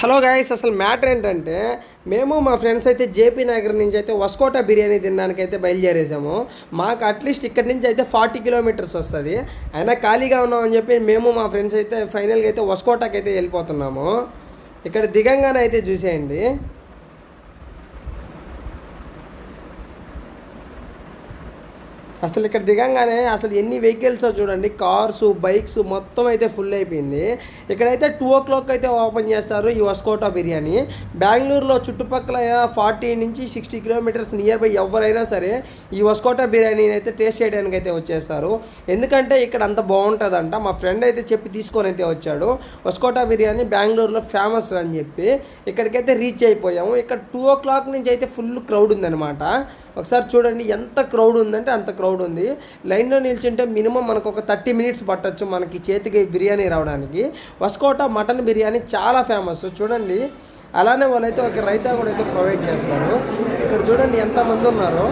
Hello guys అసలు matter ఏంటంటే మేము మా ఫ్రెండ్స్ అయితే జేపీ నగర్ నుంచి అయితే వస్కోటా బిర్యానీ తినడానికి అయితే బయలుదేరేసాము. మాకు అట్లీస్ట్ ఇక్కడి నుంచి అయితే ఫార్టీ కిలోమీటర్స్ వస్తుంది. అయినా ఖాళీగా ఉన్నామని చెప్పి మేము మా ఫ్రెండ్స్ అయితే ఫైనల్గా అయితే వస్కోటాకి అయితే వెళ్ళిపోతున్నాము. ఇక్కడ దిగంగానే అయితే చూసేయండి. అసలు ఇక్కడ దిగంగానే అసలు ఎన్ని వెహికల్స్ చూడండి కార్స్ బైక్స్ మొత్తం అయితే ఫుల్ అయిపోయింది. ఇక్కడైతే టూ ఓ క్లాక్ అయితే ఓపెన్ చేస్తారు ఈ వస్కోటా బిర్యానీ. బెంగళూరులో చుట్టుపక్కల ఫార్టీ నుంచి సిక్స్టీ కిలోమీటర్స్ నియర్ బై ఎవరైనా సరే ఈ వస్కోటా బిర్యానీని అయితే టేస్ట్ చేయడానికి అయితే వచ్చేస్తారు. ఎందుకంటే ఇక్కడ అంత బాగుంటుందంట. మా ఫ్రెండ్ అయితే చెప్పి తీసుకొని అయితే వచ్చాడు. వస్కోటా బిర్యానీ బెంగళూరులో ఫేమస్ అని చెప్పి ఇక్కడికైతే రీచ్ అయిపోయాము. ఇక్కడ టూ ఓ క్లాక్ నుంచి అయితే ఫుల్ క్రౌడ్ ఉందన్నమాట. ఒకసారి చూడండి ఎంత క్రౌడ్ ఉందంటే అంత క్రౌడ్ ఉంది. లైన్లో నిల్చుంటే మినిమం మనకు ఒక థర్టీ మినిట్స్ పట్టొచ్చు మనకి చేతికి బిర్యానీ రావడానికి. వస్కోట మటన్ బిర్యానీ చాలా ఫేమస్. చూడండి. అలానే వాళ్ళైతే ఒక రైతా కూడా అయితే ప్రొవైడ్ చేస్తారు. ఇక్కడ చూడండి ఎంతమంది ఉన్నారో.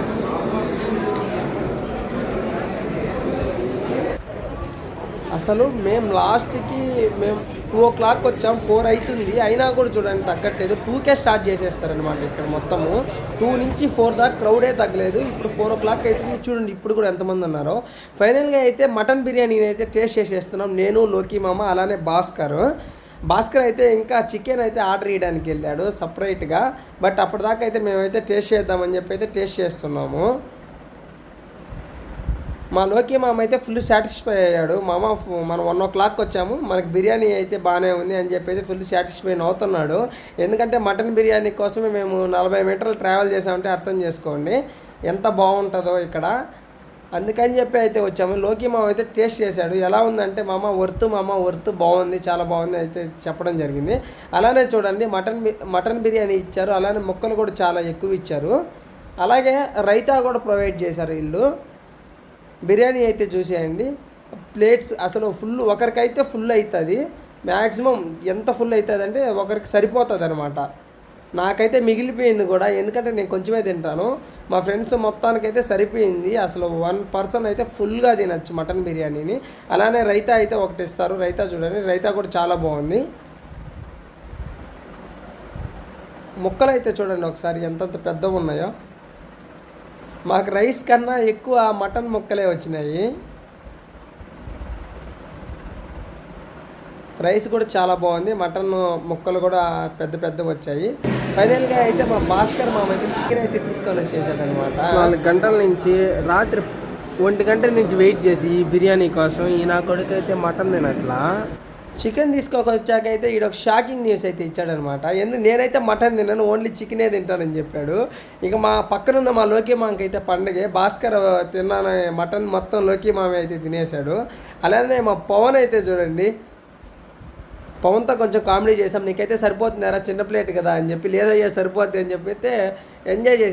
అసలు మేము లాస్ట్కి మేము టూ ఓ క్లాక్ వచ్చాం ఫోర్ అవుతుంది అయినా కూడా చూడండి తగ్గట్లేదు. టూకే స్టార్ట్ చేసేస్తారనమాట ఇక్కడ మొత్తము. టూ నుంచి ఫోర్ దాకా క్రౌడే తగ్గలేదు. ఇప్పుడు ఫోర్ ఓ క్లాక్ అవుతుంది చూడండి ఇప్పుడు కూడా ఎంతమంది ఉన్నారో. ఫైనల్గా అయితే మటన్ బిర్యానీని అయితే టేస్ట్ చేసేస్తున్నాం. నేను లోకీ మామ అలానే భాస్కర్. భాస్కర్ అయితే ఇంకా చికెన్ అయితే ఆర్డర్ చేయడానికి వెళ్ళాడు సపరేట్గా. బట్ అప్పటిదాకా అయితే మేమైతే టేస్ట్ చేద్దామని చెప్పి అయితే టేస్ట్ చేస్తున్నాము. మా లోకి మామ అయితే ఫుల్ సాటిస్ఫై అయ్యాడు. మామ మనం వన్ ఓ క్లాక్ వచ్చాము. మనకి బిర్యానీ అయితే బాగానే ఉంది అని చెప్పి అయితే ఫుల్ సాటిస్ఫై అవుతున్నాడు. ఎందుకంటే మటన్ బిర్యానీ కోసమే మేము నలభై మీటర్లు ట్రావెల్ చేసామంటే అర్థం చేసుకోండి. ఎంత బాగుంటుందో ఇక్కడ. అందుకని చెప్పి అయితే వచ్చాము. లోకి మామ అయితే టేస్ట్ చేశాడు. ఎలా ఉందంటే మామ వర్త్ మామ వర్త్ బాగుంది చాలా బాగుంది అయితే చెప్పడం జరిగింది. అలానే చూడండి మటన్ మటన్ బిర్యానీ ఇచ్చారు. అలానే మొక్కలు కూడా చాలా ఎక్కువ ఇచ్చారు. అలాగే రైతా కూడా ప్రొవైడ్ చేశారు వీళ్ళు బిర్యానీ అయితే చూసేయండి. ప్లేట్స్ అసలు ఫుల్ ఒకరికైతే ఫుల్ అవుతుంది మ్యాక్సిమం ఎంత ఫుల్ అవుతుంది అంటే ఒకరికి సరిపోతుంది అనమాట నాకైతే మిగిలిపోయింది కూడా ఎందుకంటే నేను కొంచెమే తింటాను. మా ఫ్రెండ్స్ మొత్తానికైతే సరిపోయింది. అసలు వన్ పర్సన్ అయితే ఫుల్గా తినచ్చు మటన్ బిర్యానీని. అలానే రైతా అయితే ఒకటి ఇస్తారు. రైతా చూడండి. రైతా కూడా చాలా బాగుంది. ముక్కలు అయితే చూడండి ఒకసారి ఎంతంత పెద్దగా ఉన్నాయో మాకు రైస్ కన్నా ఎక్కువ మటన్ ముక్కలే వచ్చినాయి. రైస్ కూడా చాలా బాగుంది. మటన్ ముక్కలు కూడా పెద్ద పెద్ద వచ్చాయి. ఫైనల్గా అయితే మా భాస్కర్ మామ అయితే చికెన్ అయితే తీసుకొని వచ్చేసాడు అనమాట నాలుగు గంటల నుంచి రాత్రి ఒంటి గంటల నుంచి వెయిట్ చేసి ఈ బిర్యానీ కోసం ఈ నా కొడుకు అయితే మటన్ తినట్లా. చికెన్ తీసుకోకొచ్చాక అయితే ఈడ ఒక షాకింగ్ న్యూస్ అయితే ఇచ్చాడనమాట. ఎందుకు నేనైతే మటన్ తిన్నాను ఓన్లీ చికెనే తింటానని చెప్పాడు. ఇక మా పక్కనున్న మా లోకి మాంకి అయితే పండగే భాస్కర్ తిన్నాను మటన్ మొత్తం లోకి మామ అయితే తినేశాడు. అలానే మా పవన్ అయితే చూడండి పవన్తో కొంచెం కామెడీ చేసాం నీకైతే సరిపోతుందారా చిన్న ప్లేట్ కదా అని చెప్పి లేదయ్యా సరిపోద్ది అని చెప్పి అయితే ఎంజాయ్ చేసి